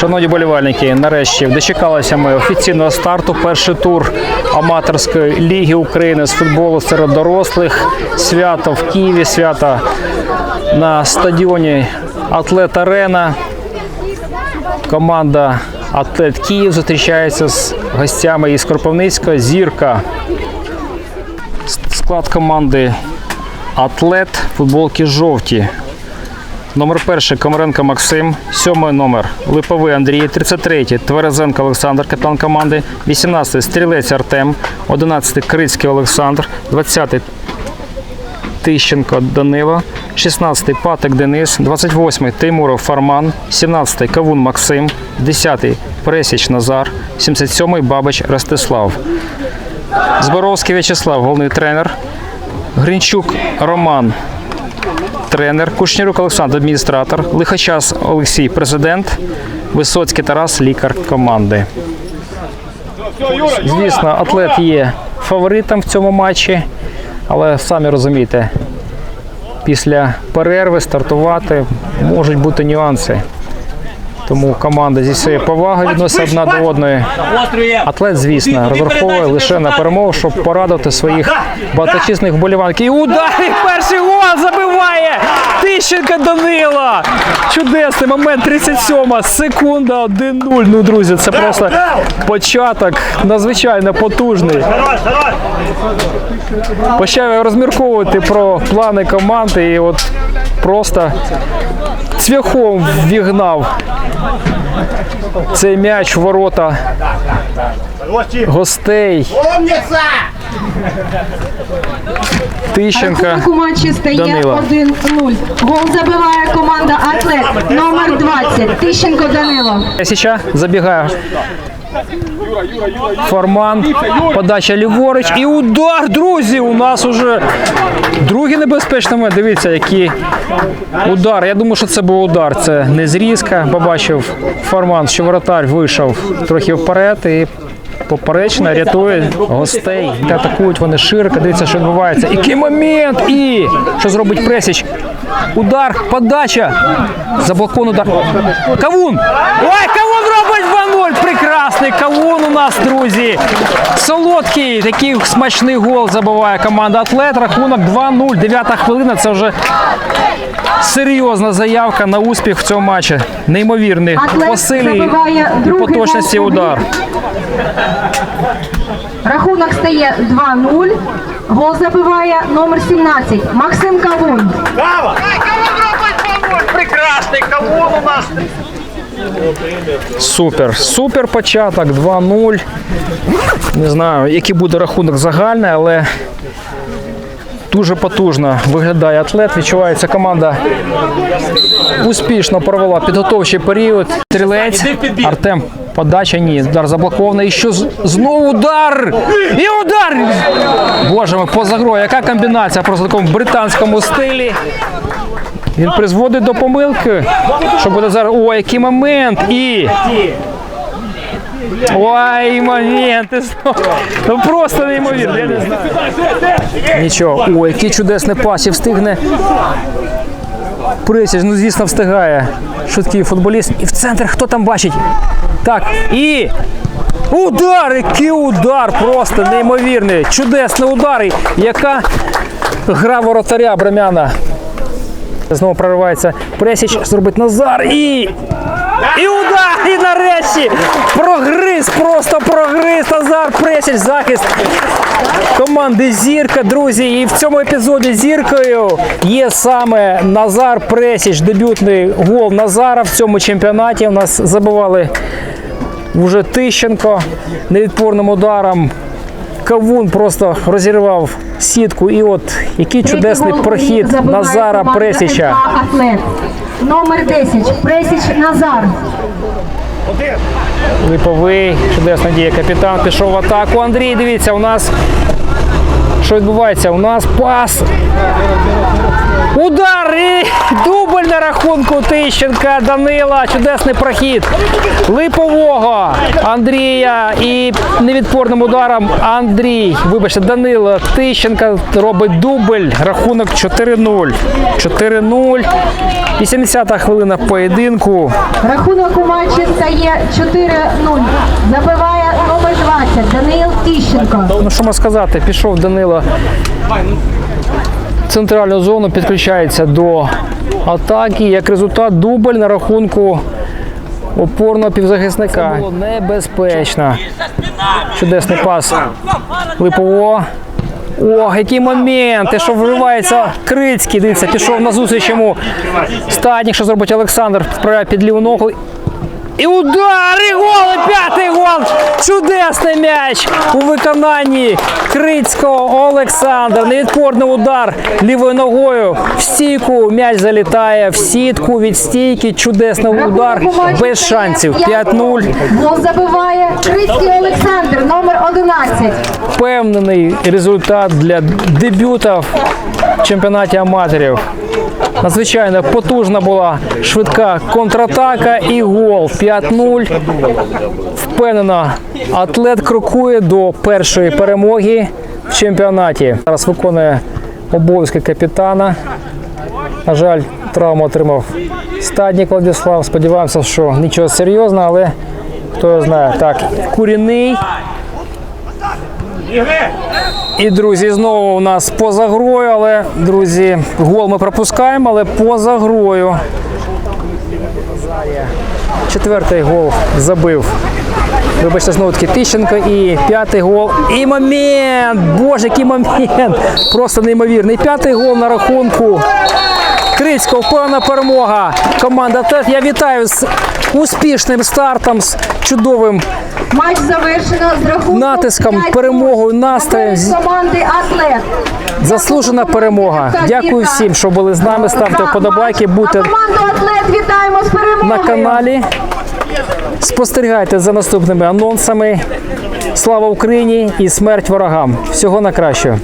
Шановні болівальники, нарешті дочекалися ми офіційного старту. Перший тур аматорської ліги України з футболу серед дорослих. Свято в Києві, свято на стадіоні Атлет Арена. Команда Атлет Київ зустрічається з гостями із Кропивницького. Зірка. Склад команди Атлет. Футболки жовті. Номер перший Комаренко Максим, сьомий номер Липовий Андрій, 33-й Тверезенко Олександр, капітан команди, 18-й Стрілець Артем, 11-й Крицький Олександр, 20-й Тищенко Данило, 16-й Патик Денис, 28-й Тимуров Фарман, 17-й Кавун Максим, 10-й Пресіч Назар, 77-й Бабич Ростислав. Зборовський В'ячеслав, головний тренер. Гринчук Роман, тренер, Кушнірук Олександр, адміністратор, Лихачас Олексій, президент, Висоцький Тарас, лікар команди. Звісно, атлет є фаворитом в цьому матчі, але самі розумієте, після перерви стартувати можуть бути нюанси. Тому команда зі своєю повагою відноситься одна до одної. Атлет, звісно, розраховує лише на перемогу, щоб порадувати своїх багаточисних вболіванків. І удар! І перший гол забиває! Тищенко Данила! Чудесний момент, 37 секунда, 1-0. Ну, друзі, це просто початок надзвичайно потужний. Почав розмірковувати про плани команди і от просто цвяхом вігнав цей м'яч в ворота гостей. Тищенка. У матчі стає Данила. 1-0. Гол забиває команда Атлет номер 20. Тищенко Данило. Січа забігає. Форман, подача ліворуч і удар, друзі! У нас уже другий небезпечний момент. Дивіться, який удар. Я думаю, що це був удар. Це не зрізка. Побачив Форман, що воротар вийшов трохи вперед і поперечно рятує гостей. Та атакують вони широко. Дивіться, що відбувається. Який момент! І що зробить Пресіч? Удар, подача. Заблокований удар. Кавун! Ой, Кавун робить 2-0! Прекрасний Кавун у нас, друзі. Солодкий, такий смачний гол забиває команда Атлет. Рахунок 2-0. Дев'ята хвилина. Це вже серйозна заявка на успіх в цьому матчі. Неймовірний по силі і по точності удар. Рахунок стає 2-0. Гол забиває номер 17. Максим Кавун. Прекрасний кавун у нас. Супер, супер початок, 2-0. Не знаю, який буде рахунок загальний, але дуже потужно виглядає атлет. Відчувається команда успішно провела підготовчий період. Стрілець, Артем, подача ні, удар заблокований. І що знову удар! І удар! Боже мой, поза грою, яка комбінація просто в такому британському стилі. Він призводить до помилки. Що буде зараз? О, який момент! І. Ой, моменти. Ну просто неймовірно, я не знаю. Нічого. О, який чудесний пас, встигне. Присяж, ну звісно, встигає. Швидкий футболіст. І в центр хто там бачить? Так, і. Удар! Який удар! Просто неймовірний. Чудесний удар. Яка гра воротаря Бремяна. Знову проривається Пресіч, зробить Назар і. І удар! І нарешті прогриз, просто прогриз Назар Пресіч, захист команди Зірка, друзі. І в цьому епізоді зіркою є саме Назар Пресіч, дебютний гол Назара в цьому чемпіонаті. У нас забивали вже Тищенко невідпорним ударом. Кавун просто розірвав сітку. І от який чудесний прохід Назара Пресіча. Номер 10. Пресіч Назар. Липовий, чудесна дія. Капітан пішов в атаку. Андрій, дивіться, у нас Що відбувається? У нас пас. Удар рахунку Тищенка, Данила. Чудесний прохід. Липового Андрія і невідпорним ударом Андрій. Вибачте, Данило Тищенка робить дубль. Рахунок 4-0. 4-0. 80-та хвилина поєдинку. Рахунок у матчі стає 4-0. Забиває номер 20 Даниїл Тіщенко. Ну що можна сказати, пішов Данило в центральну зону, підключається до атаки. Як результат, дубль на рахунку опорного півзахисника. Це було небезпечно. Чудесний пас Липового. Ох, який момент! Те, що вривається Крицький. Дивіться, пішов на зустріч йому. Стадник, що зробить Олександр, вправляє під ліву ногу. І удар! І гол! І п'ятий гол! Чудесний м'яч у виконанні Крицького Олександр. Невідпорний удар лівою ногою. В стійку м'яч залітає в сітку від стійки. Чудесний удар без шансів. 5-0. 5-0. Гол забиває Крицький Олександр, номер 11. Впевнений результат для дебюта в чемпіонаті аматорів. Надзвичайно потужна була швидка контратака і гол 5-0. Впевнено, атлет крокує до першої перемоги в чемпіонаті. Зараз виконує обов'язки капітана. На жаль, травму отримав стаднік Владислав. Сподіваємося, що нічого серйозного, але хто знає. Так, куріний. І друзі, знову у нас поза грою, але друзі, гол ми пропускаємо, але поза грою. Четвертий гол забив. Вибачте, знову таки Тищенко і п'ятий гол. І момент! Боже, який момент! Просто неймовірний. П'ятий гол на рахунку. Крицького впевнена перемога. Команда ТЕТ. Я вітаю з успішним стартом, з чудовим Матч завершено з рахунком Натиском, перемогою, настроєм. Команди Атлет. Заслужена перемога. Дякую всім, що були з нами. Ставте вподобайки, будьте команду Атлет вітаємо з перемогою. на каналі. Спостерігайте за наступними анонсами. Слава Україні і смерть ворогам! Всього на кращого!